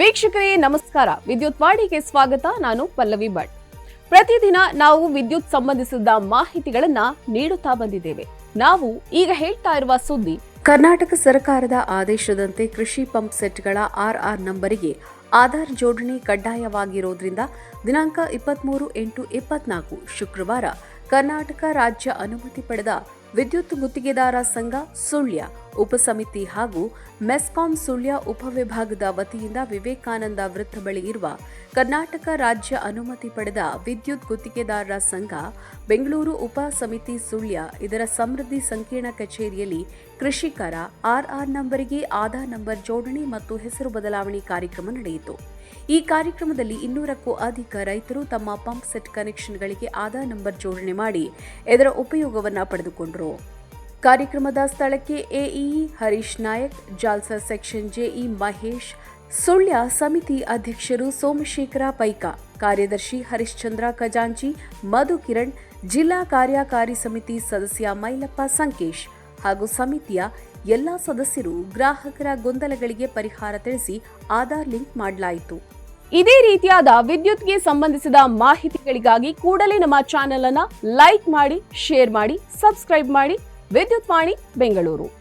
ವೀಕ್ಷಕರೇ, ನಮಸ್ಕಾರ. ವಿದ್ಯುತ್ ವಾಣಿಗೆ ಸ್ವಾಗತ. ನಾನು ಪಲ್ಲವಿ ಭಟ್. ಪ್ರತಿದಿನ ನಾವು ವಿದ್ಯುತ್ ಸಂಬಂಧಿಸಿದ ಮಾಹಿತಿಗಳನ್ನ ನೀಡುತ್ತಾ ಬಂದಿದ್ದೇವೆ. ನಾವು ಈಗ ಹೇಳ್ತಾ ಇರುವ ಸುದ್ದಿ. ಕರ್ನಾಟಕ ಸರ್ಕಾರದ ಆದೇಶದಂತೆ ಕೃಷಿ ಪಂಪ್ ಸೆಟ್ಗಳ ಆರ್ಆರ್ ನಂಬರಿಗೆ ಆಧಾರ್ ಜೋಡಣೆ ಕಡ್ಡಾಯವಾಗಿರೋದ್ರಿಂದ ದಿನಾಂಕ ಇಪ್ಪತ್ತ್ಮೂರು ಎಂಟು ಇಪ್ಪತ್ನಾಲ್ಕು ಶುಕ್ರವಾರ ಕರ್ನಾಟಕ ರಾಜ್ಯ ಅನುಮತಿ ಪಡೆದ ವಿದ್ಯುತ್ ಗುತ್ತಿಗೆದಾರ ಸಂಘ ಸುಳ್ಯ ಉಪಸಮಿತಿ ಹಾಗೂ ಮೆಸ್ಕಾಂ ಸುಳ್ಯ ಉಪವಿಭಾಗದ ವತಿಯಿಂದ ವಿವೇಕಾನಂದ ವೃತ್ತ ಬಳಿ ಇರುವ ಕರ್ನಾಟಕ ರಾಜ್ಯ ಅನುಮತಿ ಪಡೆದ ವಿದ್ಯುತ್ ಗುತ್ತಿಗೆದಾರರ ಸಂಘ ಬೆಂಗಳೂರು ಉಪ ಸಮಿತಿ ಸುಳ್ಯ ಇದರ ಸಮೃದ್ಧಿ ಸಂಕೀರ್ಣ ಕಚೇರಿಯಲ್ಲಿ ಕೃಷಿಕರ ಆರ್ಆರ್ ನಂಬರಿಗೆ ಆಧಾರ್ ನಂಬರ್ ಜೋಡಣೆ ಮತ್ತು ಹೆಸರು ಬದಲಾವಣೆ ಕಾರ್ಯಕ್ರಮ ನಡೆಯಿತು. ಈ ಕಾರ್ಯಕ್ರಮದಲ್ಲಿ ಇನ್ನೂರಕ್ಕೂ ಅಧಿಕ ರೈತರು ತಮ್ಮ ಪಂಪ್ ಸೆಟ್ ಕನೆಕ್ಷನ್ಗಳಿಗೆ ಆಧಾರ್ ನಂಬರ್ ಜೋಡಣೆ ಮಾಡಿ ಇದರ ಉಪಯೋಗವನ್ನು ಪಡೆದುಕೊಂಡರು. ಕಾರ್ಯಕ್ರಮದ ಸ್ಥಳಕ್ಕೆ AEE Harish Nayak, ಜಾಲ್ಸಾ section JE Mahesh, Sullia ಸಮಿತಿ ಅಧ್ಯಕ್ಷರು ಸೋಮಶೇಖರ ಪೈಕ, ಕಾರ್ಯದರ್ಶಿ ಹರಿಶ್ಚಂದ್ರ ಖಜಾಂಚಿ, ಮಧು ಕಿರಣ್, ಜಿಲ್ಲಾ ಕಾರ್ಯಕಾರಿ ಸಮಿತಿ ಸದಸ್ಯ ಮೈಲಪ್ಪ ಸಂಕೇಶ್ ಹಾಗೂ ಸಮಿತಿಯ ಎಲ್ಲಾ ಸದಸ್ಯರು ಗ್ರಾಹಕರ ಗೊಂದಲಗಳಿಗೆ ಪರಿಹಾರ ತಿಳಿಸಿ ಆಧಾರ್ ಲಿಂಕ್ ಮಾಡಲಾಯಿತು. ಇದೇ ರೀತಿಯಾದ ವಿದ್ಯುತ್ಗೆ ಸಂಬಂಧಿಸಿದ ಮಾಹಿತಿಗಳಿಗಾಗಿ ಕೂಡಲೇ ನಮ್ಮ ಚಾನೆಲ್ ಅನ್ನ ಲೈಕ್ ಮಾಡಿ, ಶೇರ್ ಮಾಡಿ, ಸಬ್ಸ್ಕ್ರೈಬ್ ಮಾಡಿ. ವಿದ್ಯುತ್ ವಾಣಿ, ಬೆಂಗಳೂರು.